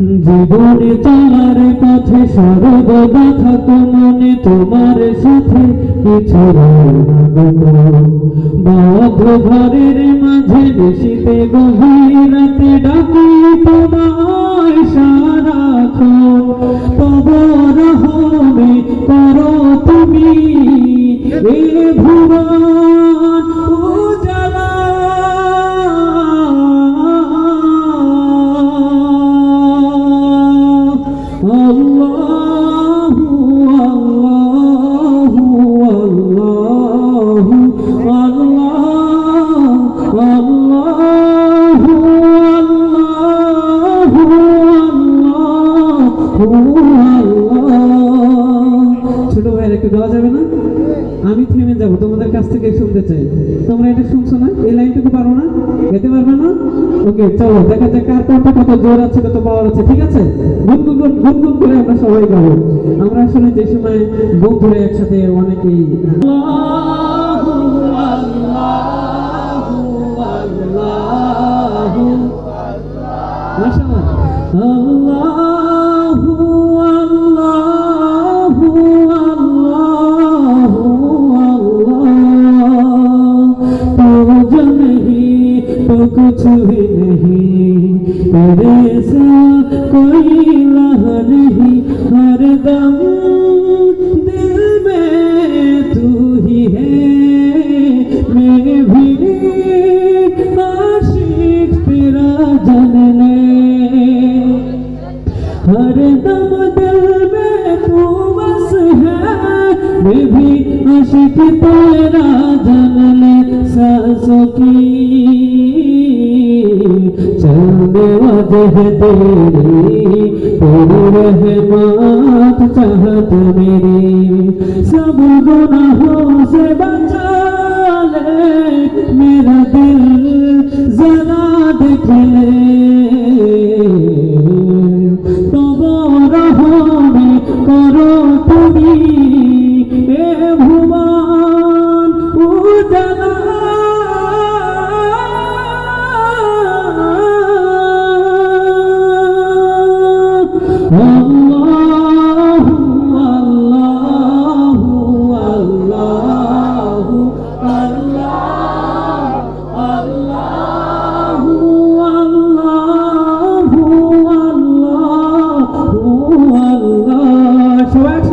জীবনে চলার পথে সর্বদা থাকো, মনে তোমার সাথে কিছু বদ্ধ ঘরের মাঝে বেশিতে গভীর রাতে ডাকি, তোমায় সারাক্ষণ কবর হবে করো তুমি, এ ভুবন থেকে চাই তোমরা এটা শুনছো না? এই লাইনটুকু পারো না? গেতে পারবে না? ওকে, চলো, দেখা যাক কার কোনটা কত জোর আছে, কত পাওয়ার আছে, ঠিক আছে? গুনগুন গুনগুন করে আমরা সবাই গাবো। আমরা আসলে যে সময় বন্ধুরা একসাথে অনেকেই মাশাআল্লাহ। আল্লাহু कुछ भी नहीं तेरे सा कोई इलाह नहीं हर दम दिल में तू ही है, मैं भी आशिक तेरा जनने हर दम दिल में तू बस है। मैं भी आशिक तेरा जन ले, सांसों की देह तेरी तेरी रहमत चाहत मेरी सब गुनाहों से बचा ले मेरा दिल जरा दिख ले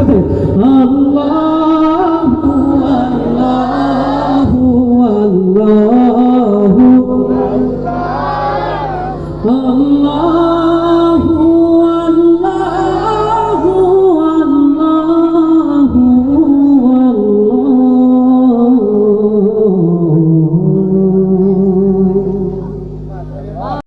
hace.